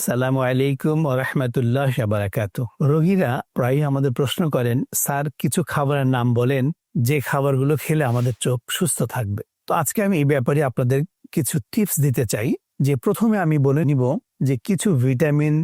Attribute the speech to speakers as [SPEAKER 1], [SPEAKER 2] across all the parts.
[SPEAKER 1] সালামু আলাইকুম রহমতুল্লাহ বারাকাত রোগীরা প্রায়ই আমাদের প্রশ্ন করেন, স্যার, কিছু খাবারের নাম বলেন, যে খাবারগুলো খেলে আমাদের চোখ সুস্থ থাকবে। তো আজকে আমি এই ব্যাপারে আপনাদের কিছু টিপস দিতে চাই। যে প্রথমে আমি বলে নিব যে কিছু ভিটামিন,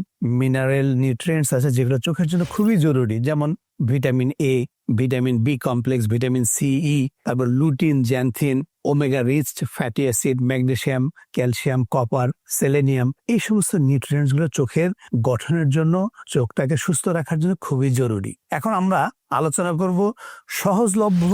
[SPEAKER 1] মিনারেল, নিউট্রিয়েন্টস আছে যেগুলো চোখের জন্য খুবই জরুরি। যেমন vitamin A vitamin B complex, vitamin C E তারপর lutein xanthin omega riched fatty acid magnesium calcium copper selenium এই সমস্ত নিউট্রিয়েন্টসগুলো চোখের গঠনের জন্য, চোখটাকে সুস্থ রাখার জন্য খুবই জরুরি। এখন আমরা আলোচনা করব সহজলভ্য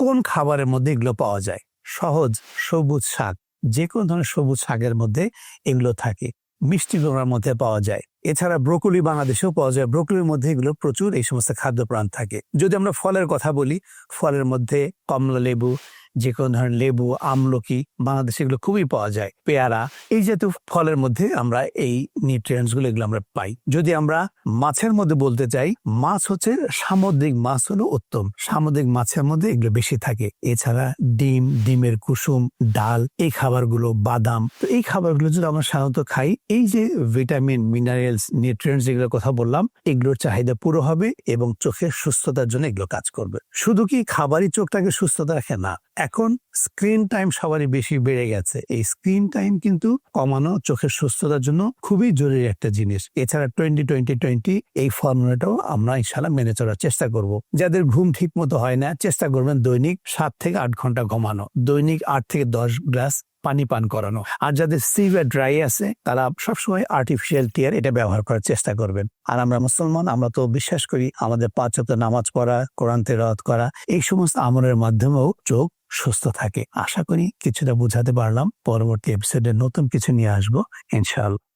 [SPEAKER 1] কোন খাবারের মধ্যে এগুলো পাওয়া যায়। সহজ সবুজ শাক। যে কোনো ধরনের সবুজ শাকের মধ্যে এগুলো থাকে। মিষ্টি কুমড়ার মধ্যে পাওয়া যায়। এছাড়া ব্রোকলি বাংলাদেশেও পাওয়া যায়। ব্রোকলির মধ্যে এগুলো প্রচুর এই সমস্ত খাদ্য প্রাণ থাকে। যদি আমরা ফলের কথা বলি, ফলের মধ্যে কমলা লেবু যে কোনো ধরনের লেবু, আমলকি বাংলাদেশে এগুলো খুবই পাওয়া যায়। পেয়ারা, এই জাতীয় ফলের মধ্যে আমরা এই নিউট্রিয়েন্টসগুলো এগুলো আমরা পাই। যদি আমরা মাছের মধ্যে বলতে চাই, মাছ হচ্ছে সামুদ্রিক মাছ হলো উত্তম। সামুদ্রিক মাছের মধ্যে এগুলো বেশি থাকে। এছাড়া ডিম, ডিমের কুসুম, ডাল, এই খাবারগুলো বাদাম। তো এই খাবারগুলো যদি আমরা সাধারণত খাই, এই যে ভিটামিন মিনারেলস নিউট্রিয়েন্টস যেগুলোর কথা বললাম, এগুলোর চাহিদা পুরো হবে এবং চোখের সুস্থতার জন্য এগুলো কাজ করবে। শুধু কি খাবারই চোখটাকে সুস্থতা রাখে না এখন স্ক্রিন টাইম সবারই বেশি বেড়ে গেছে। এই স্ক্রিন টাইম কিন্তু কমানো চোখের সুস্থতার জন্য খুবই জরুরি একটা জিনিস। এছাড়া টোয়েন্টি টোয়েন্টি টোয়েন্টি এই ফর্মুলাটাও আমরা ইনশাল্লাহ মেনে চলার চেষ্টা করব। যাদের ঘুম ঠিক মতো হয় না, চেষ্টা করবেন দৈনিক সাত থেকে আট ঘণ্টা ঘুমানো। দৈনিক আট থেকে দশ গ্লাস পানি পান করানো। আর যাদের সিভিয়ার ড্রাই আছে, তারা সবসময় আর্টিফিশিয়াল টিয়ার এটা ব্যবহার করার চেষ্টা করবেন। আর আমরা মুসলমান, আমরা তো বিশ্বাস করি আমাদের পাঁচ নামাজ পড়া, কোরআন তেরাওয়াত করা, এই সমস্ত আমলের মাধ্যমেও চোখ সুস্থ থাকে। আশা করি কিছুটা বুঝাতে পারলাম। পরবর্তী এপিসোডে নতুন কিছু নিয়ে আসব। ইনশাআল্লাহ।